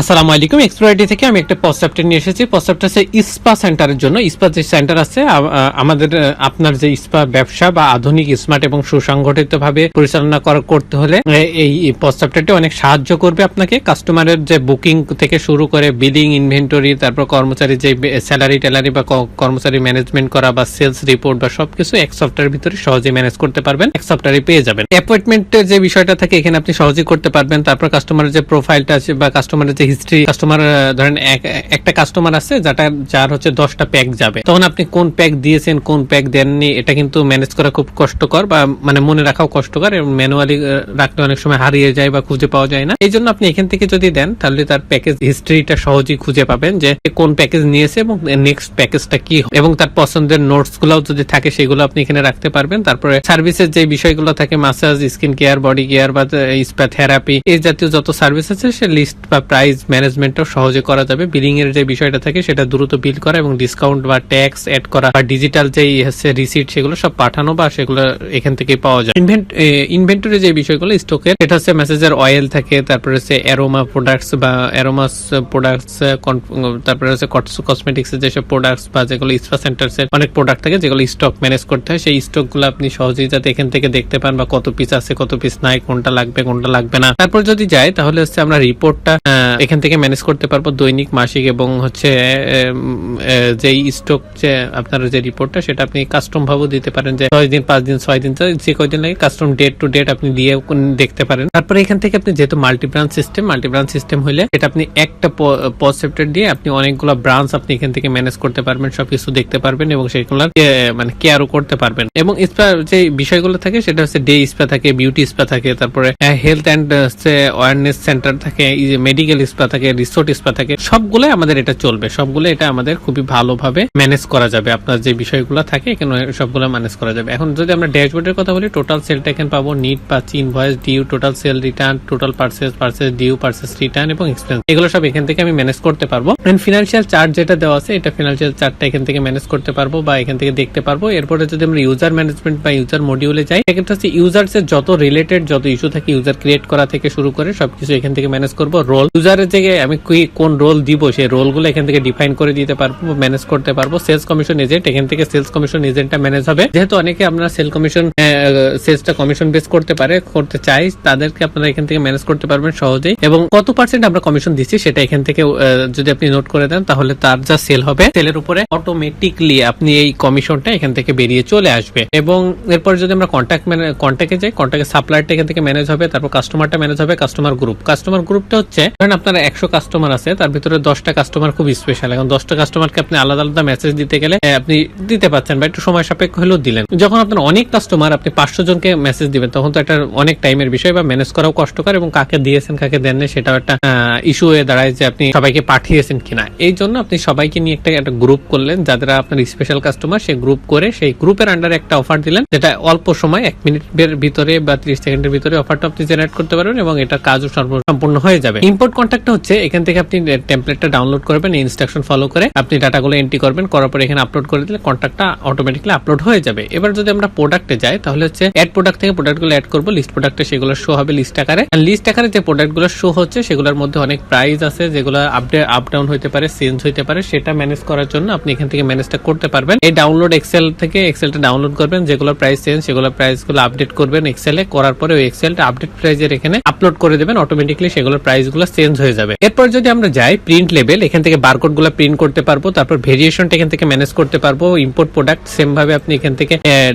আসসালামু আলাইকুম এক্সপ্লোরাইটি থেকে আমি একটা প্রস্তাবটা নিয়ে এসেছি। প্রস্তাবটা হচ্ছে ইস্পা সেন্টারের জন্য। ইস্পা যে সেন্টার আছে আমাদের আপনার যে ইস্পা ব্যবসা বা আধুনিক স্মার্ট এবং সুসংগঠিত ভাবে পরিচালনা করা, করতে হলে এই প্রস্তাবটাতে অনেক সাহায্য করবে আপনাকে। কাস্টমারের যে বুকিং থেকে শুরু করে বিলিং ইনভেন্টরি তারপর কর্মচারী যে স্যালারি ট্যালারি বা কর্মচারী ম্যানেজমেন্ট করা বা সেলস রিপোর্ট বা সবকিছু এক সফটওয়্যারের ভিতরে সহজে ম্যানেজ করতে পারবেন, এক সফটওয়্যারে পেয়ে যাবেন। অ্যাপয়েন্টমেন্টের যে বিষয়টা থাকে, এখানে আপনি সহজেই করতে পারবেন। তারপর কাস্টমারের যে প্রোফাইলটা আছে বা কাস্টমারের যে হিস্ট্রি কাস্টমার ধরেন এক- একটা কাস্টমার আছে যেটা, যার হচ্ছে দশটা প্যাক যাবে। তখন আপনি কোন প্যাক দিয়েছেন, কোন প্যাক দেননি, এটা কিন্তু ম্যানেজ করা খুব কষ্টকর বা মানে মনে রাখাও কষ্টকর ম্যানুয়ালি রাখলে অনেক সময় হারিয়ে যায় বা খুঁজে পাওয়া যায় না। এই জন্য আপনি এখান থেকে যদি দেন, তাহলে তার প্যাকেজ হিস্ট্রিটা সহজেই খুঁজে পাবেন যে কোন প্যাকেজ নিয়েছে এবং নেক্সট প্যাকেজটা কি। এবং তার পছন্দের নোটস গুলাও যদি থাকে, সেগুলো আপনি এখানে রাখতে পারবেন। তারপরে সার্ভিসের যে বিষয়গুলো থাকে massage skin care body care বা স্পা থেরাপি এই জাতীয় যত সার্ভিস আছে, সে লিস্ট বা প্রাইস ম্যানেজমেন্টও সহজে করা যাবে। বিলিং এর যে বিষয়টা থাকে, সেটা দ্রুত বিল করা এবং ডিসকাউন্ট বা ট্যাক্স অ্যাড করা বা ডিজিটাল যে রিসিট সেগুলো সব পাঠানো বা সেগুলো এখান থেকে পাওয়া যায়। ইনভেন্টরি যে বিষয়গুলো স্টকের এটা হচ্ছে মেসেজের অয়েল থাকে, তারপরে হচ্ছে অ্যারোমা প্রোডাক্টস বা অ্যারোমাস প্রোডাক্টস তারপরে হচ্ছে কসমেটিক্স এর যেসব প্রোডাক্টস বা যেগুলো স্পা সেন্টার্স এর অনেক প্রোডাক্ট থাকে, যেগুলো স্টক ম্যানেজ করতে হয়, সেই স্টকগুলো আপনি সহজেই যাতে এখান থেকে দেখতে পান বা কত পিস আছে, কত পিস নাই, কোনটা লাগবে কোনটা লাগবে না। তারপর যদি যাই তাহলে হচ্ছে আমরা রিপোর্টটা এখান থেকে ম্যানেজ করতে পারব দৈনিক, মাসিক এবং হচ্ছে যে স্টক যে আপনার যে রিপোর্টটা সেটা আপনি কাস্টম ভাবেও দিতে পারেন যে ছয় দিন, পাঁচ দিন, ছয় দিন যে কয়দিন লাগে কাস্টম ডেট টু ডেট আপনি দিয়ে দেখতে পারেন। তারপরে এখান থেকে আপনি যেহেতু multi branch system multi branch system হলে এটা আপনি একটা পজ দিয়ে আপনি অনেকগুলো ব্রাঞ্চ আপনি এখান থেকে ম্যানেজ করতে পারবেন, সবকিছু দেখতে পারবেন এবং সেগুলো মানে কেয়ারও করতে পারবেন। এবং স্পা যে বিষয়গুলো থাকে, সেটা হচ্ছে ডে স্পা থাকে বিউটি স্পা থাকে, তারপরে হেলথ অ্যান্ড হচ্ছে অ্যাওয়ারনেস সেন্টার থাকে মেডিকেল স্পা থাকে রিসোর্ট স্পা থাকে সবগুলো আমাদের এটা চলবে। সবগুলো এটা আমাদের খুবই ভালোভাবে ম্যানেজ করা যাবে। আপনার যে বিষয়গুলো থাকে, এখানে সবগুলো ম্যানেজ করা যাবে। এখন যদি আমরা ড্যাশবোর্ডের কথা বলি টোটাল সেলটা এখানে পাবো নিট পাচ্ছি invoice due total sale return total purchase purchase due purchase return এবং এক্সপেন্স এগুলো সব এখান থেকে আমি ম্যানেজ করতে পারব। এন্ড ফিনান্সিয়াল চার্ট যেটা দেওয়া আছে, এটা ফিনান্সিয়াল চার্টটা এখান থেকে ম্যানেজ করতে পারব বা এখান থেকে দেখতে পারব। এরপরে যদি আমরা ইউজার ম্যানেজমেন্ট বা ইউজার মডিউলে যাই, সেক্ষেত্রে হচ্ছে ইউজার্স এর যত রিলেটেড যত ইস্যু থাকে ইউজার ক্রিয়েট করা থেকে শুরু করে সবকিছু এখান থেকে ম্যানেজ করব। রোল ইউজারের থেকে আমি কি- কোন রোল দিব, সেই রোলগুলো এখান থেকে ডিফাইন করে দিতে পারব ম্যানেজ করতে পারব। সেলস কমিশন এজেন্ট এখান থেকে সেলস কমিশন এজেন্টটা ম্যানেজ হবে। যেহেতু অনেকে আপনারা সেল কমিশন সেলসটা কমিশন বেস করতে পারে, করতে চাই, তাদেরকে আপনারা এখান থেকে ম্যানেজ করতে পারবেন সহজেই। এবং কত পার্সেন্ট আমরা কমিশন দিচ্ছি সেটা এখান থেকে যদি আপনি নোট করে দেন, তাহলে তার যা সেল হবে সেলের উপরে অটোমেটিকলি আপনি এই কমিশনটা এখান থেকে বেরিয়ে চলে আসবে। এবং এরপর যদি আমরা কন্ট্যাক্ট কন্ট্যাক্টে যাই কন্ট্যাক্ট সাপ্লায়ারটা এখান থেকে ম্যানেজ হবে, তারপর কাস্টমারটা ম্যানেজ হবে কাস্টমার গ্রুপ কাস্টমার গ্রুপটা হচ্ছে, ধরেন আপনার একশো কাস্টমার আছে, তার ভিতরে দশটা কাস্টমার খুব স্পেশাল এখন দশটা কাস্টমারকে আপনি আলাদা আলাদা মেসেজ দিতে গেলে আপনি দিতে পারছেন বা একটু সময় সাপেক্ষ হলেও দিলেন। যখন আপনার অনেক কাস্টমার আপনি পাঁচশো জনকে মেসেজ দিবেন, তখন তো একটা অনেক টাইমের বিষয় বা ম্যানেজ করাও কষ্টকর এবং কাকে দিয়েছেন, কাকে দেননি সেটাও একটা ইস্যু হয়ে দাঁড়ায় যে আপনি সবাইকে পাঠিয়েছেন কিনা। এই জন্য আপনি সবাইকে নিয়ে একটা একটা গ্রুপ করলেন, যাদের আপনার স্পেশাল কাস্টমার সেই গ্রুপ করে সেই গ্রুপের আন্ডারে একটা অফার দিলেন, যেটা অল্প সময়, এক মিনিটের ভিতরে বা ত্রিশ সেকেন্ডের ভিতরে অফারটা আপনি জেনারেট করতে পারবেন এবং এটা কাজও সম্পূর্ণ হয়ে যাবে। ইম্পোর্ট কন্ট্যাক্টটা হচ্ছে, এখান থেকে আপনি টেমপ্লেটটা ডাউনলোড করবেন ইনস্ট্রাকশন ফলো করে আপনি ডাটাগুলো এন্ট্রি করবেন, করার পর এখানে আপলোড করে দিলে কন্ট্যাক্টটা অটোমেটিকলি আপলোড হয়ে যাবে। এবার যদি আমরা প্রোডাক্টে যাই, তাহলে হচ্ছে অ্যাড প্রোডাক্ট থেকে প্রোডাক্টগুলো অ্যাড করব লিস্ট প্রোডাক্টে সেগুলো শো হবে লিস্ট আকারে। লিস্ট আকারে যে প্রোডাক্টগুলো শো হচ্ছে, সেগুলোর মধ্যে অনেক প্রাইস আছে, যেগুলো আপডেট আপ ডাউন হতে পারে চেঞ্জ হতে পারে, সেটা ম্যানেজ করার জন্য আপনি এখান থেকে ম্যানেজটা করতে পারবেন। এই ডাউনলোড এক্সেল থেকে এক্সেলটা ডাউনলোড করবেন যেগুলো প্রাইস চেঞ্জ সেগুলো প্রাইসগুলো আপডেট করবেন এক্সেলে করার পরে ওই এক্সেলটা আপডেট প্রাইজের এখানে আপলোড করে দেবেন অটোমেটিকলি সেগুলোর প্রাইসগুলো চেঞ্জ হয়ে যাবে। এরপর যদি আমরা যাই প্রিন্ট লেভেল এখান থেকে বারকোডগুলো প্রিন্ট করতে পারব, তারপর ভেরিয়েশনটা এখান থেকে ম্যানেজ করতে পারব ইম্পোর্ট প্রোডাক্ট সেম ভাবে আপনি এখান থেকে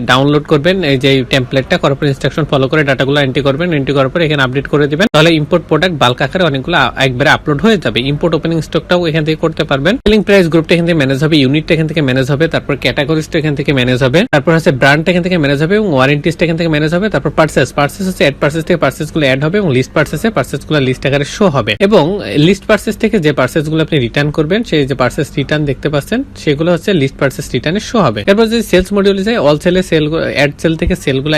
ডাউনলোড করবেন, এই যে টেমপ্লেটটা করার পর ইনস্ট্রাকশন ফলো করে ডাটা ডাটাগুলো এন্ট্রি করবেন এন্ট্রি করার পর এখানে আপডেট করে দিবেন। তাহলে ইম্পোর্ট প্রোডাক্ট বাল্ক আকারে অনেকগুলো একবারে আপলোড হয়ে যাবে। ইম্পোর্ট ওপেনিং স্টকটাও এখান থেকে করতে পারবেন। সেলিং প্রাইস গ্রুপটা এখান থেকে ম্যানেজ হবে ইউনিটটা এখান থেকে ম্যানেজ হবে, তারপর ক্যাটাগরিজটা এখান থেকে ম্যানেজ হবে, তারপর হচ্ছে ব্র্যান্ডটা এখান থেকে ম্যানেজ হবে এবং ওয়ারেন্টিসটা এখান থেকে ম্যানেজ হবে, তারপর পার্সেস পার্সেস হচ্ছে অ্যাড পার্সেস থেকে পার্সেসগুলো অ্যাড হবে এবং লিস্ট পার্সেসে পার্সেসগুলো লিস্ট আকারে শো হবে। এবং লিস্ট পার্সেস থেকে যে পার্সেসগুলো আপনি রিটার্ন করবেন, সেই যে পার্সেস রিটার্ন দেখতে পাচ্ছেন, সেগুলো হচ্ছে লিস্ট পার্সেস রিটার্নে শো হবে। এরপর যদি সেলস মডিউলে যায় অল সেলে সেল অ্যাড সেল থেকে সেলগুলো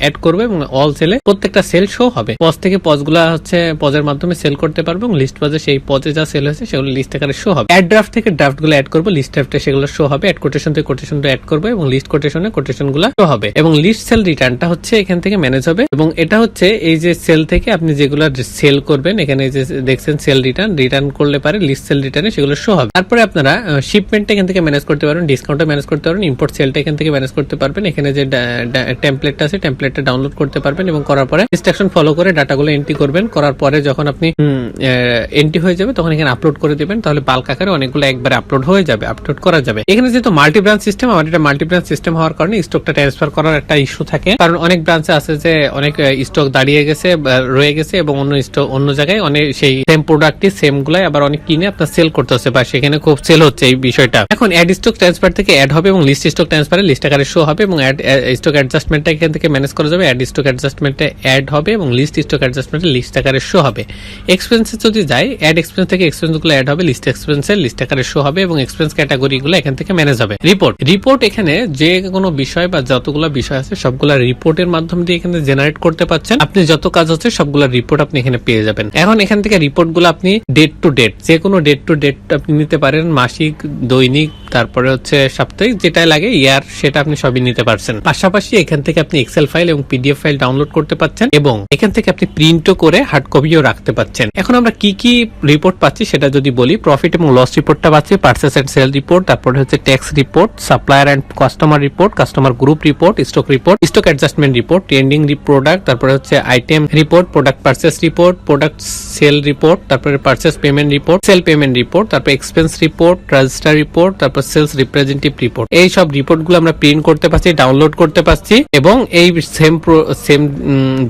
অ্যাড করবে এবং অল সেলে প্রত্যেকটা সেল শো হবে। পজ থেকে পজগুলা হচ্ছে পজের মাধ্যমে সেল করতে পারব এবং লিস্ট পজে সেই পজে যা সেল হয়েছে, সেগুলো লিস্ট আকারে শো হবে। অ্যাড ড্রাফট থেকে ড্রাফটগুলো অ্যাড করব লিস্ট ড্রাফটে সেগুলো শো হবে। অ্যাড কোটেশন থেকে কোটেশন অ্যাড করব এবং লিস্ট কোটেশনে কোটেশনগুলো শো হবে। এবং লিস্ট সেল রিটার্নটা হচ্ছে এখান থেকে ম্যানেজ হবে। এবং এটা হচ্ছে এই যে সেল থেকে আপনি যেগুলো সেল করবেন, এখানে যে দেখছেন সেল রিটার্ন রিটার্ন করলে পারে লিস্ট সেল রিটার্নে সেগুলো শো হবে। তারপরে আপনারা শিপমেন্টটা এখান থেকে ম্যানেজ করতে পারবেন ডিসকাউন্টটা ম্যানেজ করতে পারবেন ইম্পোর্ট সেলটা এখান থেকে ম্যানেজ করতে পারবেন। এখানে যে টেমপ্লেটটা আছে টেমপ্লেটটা ডাউনলোড করতে পারবেন এবং করার পরে ইনস্ট্রাকশন ফলো করে ডাটাগুলো এন্ট্রি করবেন। করার পরে যখন আপনি এন্ট্রি হয়ে যাবে, তখন এখানে আপলোড করে দিবেন। তাহলে বাল্ক আকারে অনেকগুলো একবারে আপলোড হয়ে যাবে আপলোড করা যাবে। এখানে যেহেতু মাল্টি ব্রাঞ্চ সিস্টেম আমার এটা মাল্টি ব্রাঞ্চ সিস্টেম হওয়ার কারণে স্টকটা ট্রান্সফার করার একটা ইস্যু থাকে। কারণ অনেক ব্রাঞ্চে আছে যে অনেক স্টক দাঁড়িয়ে গেছে রয়ে গেছে এবং অন্য স্টক অন্য জায়গায় অনেক সেই সেম প্রোডাক্টই, সেম গুলাই আবার অনেক কিনে আপনার সেল করতে হচ্ছে বা সেখানে খুব সেল হচ্ছে এই বিষয়টা। এখন অ্যাড স্টক ট্রান্সফার থেকে অ্যাড হবে এবং লিস্ট স্টক ট্রান্সফারে লিস্ট আকারে শো হবে এবং অ্যাড স্টক অ্যাডজাস্টমেন্টটা এখান থেকে ম্যানেজ করা যাবে। অ্যাড স্টক অ্যাডজাস্টমেন্টে অ্যাড হবে এবং লিস্ট স্টক অ্যাডজাস্টমেন্টে লিস্ট আকারে শো হবে। এক্সপেন্সে যদি যায় অ্যাড এক্সপেন্স থেকে এক্সপেন্সগুলো অ্যাড হবে লিস্ট এক্সপেন্সের লিস্ট আকারে শো হবে এবং এক্সপেন্স ক্যাটাগরি গুলো এখান থেকে ম্যানেজ হবে। রিপোর্ট রিপোর্ট এখানে যে কোনো বিষয় বা যতগুলো বিষয় আছে সবগুলা রিপোর্টের মাধ্যমে দিয়ে এখানে জেনারেট করতে পারছেন আপনি যত কাজ হচ্ছে সবগুলা রিপোর্ট আপনি এখানে পেয়ে যাবেন। এখন এখান থেকে রিপোর্ট গুলো আপনি ডেট টু ডেট যে কোনো ডেট টু ডেট আপনি নিতে পারেন, মাসিক, দৈনিক, তারপরে হচ্ছে সাপ্তাহিক যেটা লাগে ইয়ার সেটা আপনি সবই নিতে পারছেন। পাশাপাশি এখান থেকে আপনি এক্সেল ফাইল এবং পিডিএফ ফাইল ডাউনলোড করতে পারছেন এবং এখান থেকে আপনি প্রিন্টও করে হার্ড কপিও রাখতে পারছেন এখন আমরা কি কি রিপোর্ট পাচ্ছি সেটা যদি বলি প্রফিট এবং লস রিপোর্টটা পাচ্ছি পার্সেস এন্ড সেল রিপোর্ট তারপরে হচ্ছে tax report supplier and customer report customer group report stock report stock adjustment report trending product তারপরে হচ্ছে item report product purchase report product sale report তারপরে purchase payment report sale payment report তারপর expense report register report তারপর sales representative report এই সব রিপোর্টগুলো আমরা print করতে পারছি ডাউনলোড করতে পারছি এবং এই সেম সেম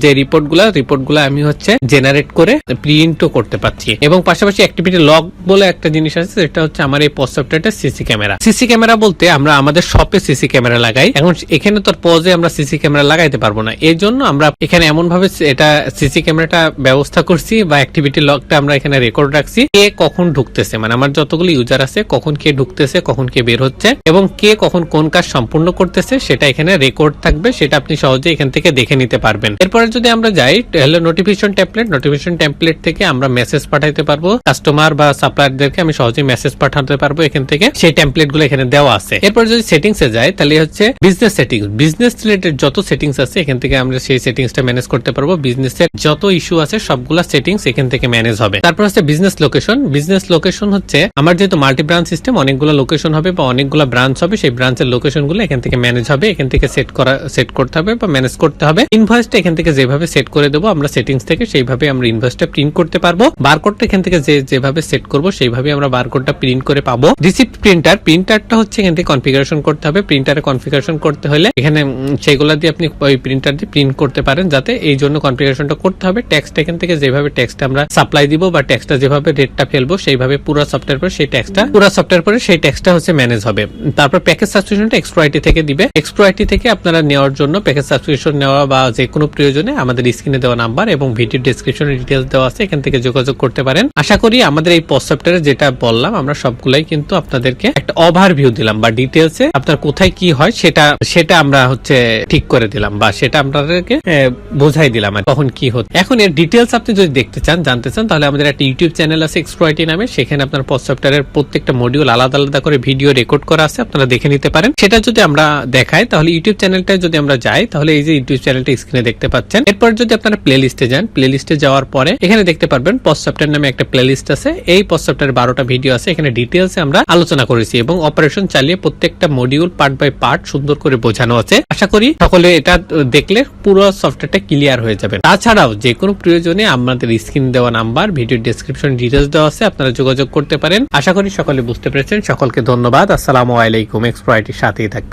যে রিপোর্টগুলা রিপোর্টগুলো আমি হচ্ছে জেনারেট করে প্রিন্টও করতে পারছি। এবং পাশাপাশি অ্যাক্টিভিটি লগ বলে একটা জিনিস আছে, সেটা হচ্ছে আমার এই পোস্ট সফটওয়্যারটা সিসি ক্যামেরা সিসি ক্যামেরা বলতে আমরা আমাদের শপে সিসি ক্যামেরা লাগাই। এখন এখানে তো পজে আমরা সিসি ক্যামেরা লাগাইতে পারব না। এই জন্য আমরা এখানে এমন ভাবে এটা সিসি ক্যামেরাটা ব্যবস্থা করছি বা অ্যাক্টিভিটি লগটা আমরা এখানে রেকর্ড রাখছি কে কখন ঢুকতেছে। মানে আমার যতগুলো ইউজার আছে, কখন কে ঢুকতেছে, কখন কে বের হচ্ছে এবং কে কখন কোন কাজ সম্পূর্ণ করতেছে, সেটা এখানে রেকর্ড থাকবে, সেটা আপনি সহজে এখান থেকে দেখে নিতে পারবেন। এরপরে যদি আমরা যাই হলো নোটিফিকেশন টেমপ্লেট নোটিফিকেশন টেমপ্লেট থেকে আমরা মেসেজ পাঠাইতে পারব। কাস্টমার বা সাপ্লায়ারদেরকে আমি সহজে মেসেজ পাঠাতে পারব এখান থেকে। সেই টেমপ্লেটগুলো এখানে দেওয়া আছে। এরপর যদি সেটিংস এ যায় তাহলে হচ্ছে বিজনেস সেটিংস বিজনেস রিলেটেড যত সেটিংস আছে, এখান থেকে আমরা সেই সেটিংসটা ম্যানেজ করতে পারব। বিজনেস এর যত ইস্যু আছে, সবগুলা সেটিংস এখান থেকে ম্যানেজ হবে। তারপর হচ্ছে বিজনেস লোকেশন বিজনেস লোকেশন হচ্ছে, আমার যেহেতু মাল্টি ব্রাঞ্চ সিস্টেম অনেকগুলো লোকেশন হবে বা অনেকগুলো ব্রাঞ্চ হবে, সেই ব্রাঞ্চের লোকেশনগুলো এখান থেকে ম্যানেজ হবে, এখান থেকে সেট করা সেট করতে হবে বা ম্যানেজ করতে হবে। ইনভয়েসটা এখান থেকে যেভাবে সেট করে দেবো, আমরা সেটিংস থেকে সেইভাবে আমরা ইনভয়েসটা প্রিন্ট করতে পারব। বারকোডটা এখান থেকে যে, যেভাবে সেট করব, সেইভাবে আমরা বারকোডটা প্রিন্ট করে পাবো। রিসিপ্ট প্রিন্টার প্রিন্টারটা হচ্ছে এখান থেকে কনফিগারেশন করতে হবে। প্রিন্টারে কনফিগারেশন করতে হলে এখানে সেগুলা দিয়ে আপনি ওই প্রিন্টার দিয়ে প্রিন্ট করতে পারেন, যাতে এই জন্য কনফিগারেশনটা করতে হবে। টেক্সট এখান থেকে যেভাবে টেক্সট আমরা সাপ্লাই দিব বা টেক্সটটা যেভাবে রেটটা ফেলব, সেইভাবে পুরো সফটওয়্যার পরে সেই টেক্সটটা পুরো সফটওয়্যার পরে সেই টেক্সটটা হচ্ছে ম্যানেজ হবে। তারপর প্যাকেজ সাবস্ক্রিপশনটা এক্সট্রা আইটি থেকে দিবে। এক্সট্রা আইটি থেকে আপনারা নেওয়ার জন্য প্যাকেজ সাবস্ক্রিপশন নেওয়া বা যে কোনো প্রয়োজনে আমাদের স্ক্রিনে দেওয়া নাম্বার এবং ভিডিও ডেসক্রিপশনে ডিটেলস দেওয়া আছে, এখান থেকে যোগাযোগ করতে পারেন। আশা করি আমাদের এই পোস্ট সফটওয়্যারে যেটা বললাম, আমরা সবগুলাই কিন্তু আপনাদেরকে একটা ওভারভিউ দিলাম বা ডিটেলসে আপনার কোথায় কি হয় সেটা সেটা আমরা হচ্ছে ঠিক করে দিলাম বা সেটা আপনাদেরকে বোঝাই দিলাম কখন কি হচ্ছে। এখন এর ডিটেলস আপনি যদি দেখতে চান, জানতে চান তাহলে আমাদের একটা ইউটিউব চ্যানেল আছে এক্সপ্লয়টি নামে। সেখানে আপনার পোস্ট সফটওয়্যারের প্রত্যেকটা মডিউল আলাদা আলাদা করে ভিডিও রেকর্ড করা আছে, আপনারা দেখে নিতে পারেন। সেটা যদি আমরা দেখাই, তাহলে ইউটিউব চ্যানেলটা যদি আমরা যাই, তাহলে এই যে ইউটিউব চ্যানেলটা স্ক্রিনে দেখতে পাচ্ছেন। এরপর যদি আপনারা প্লে লিস্টে যান প্লে লিস্টে যাওয়ার পরে এখানে দেখতে পারবেন পোস্ট সফটওয়্যার নামে একটা প্লে লিস্ট আছে। এই পোস্ট সফটওয়্যার বারোটা ভিডিও আছে। এখানে ডিটেলসে আমরা আলোচনা করেছি এবং অপারেশন চালিয়ে প্রত্যেকটা মডিউল পার্ট বাই পার্ট সুন্দর করে বোঝানো আছে। আশা করি সকলে এটা দেখলে পুরো সফটওয়্যারটা ক্লিয়ার হয়ে যাবে। তাছাড়াও যে কোনো প্রয়োজনে আমাদের স্ক্রিন দেওয়া নাম্বার ভিডিও ডেসক্রিপশন ডিটেলস দেওয়া আছে, আপনারা যোগাযোগ করতে পারেন। আশা করি সকলে বুঝতে পেরেছেন। সকলকে ধন্যবাদ। আসসালামু আলাইকুম। এক্সপ্রাইটির সাথেই থাকবেন।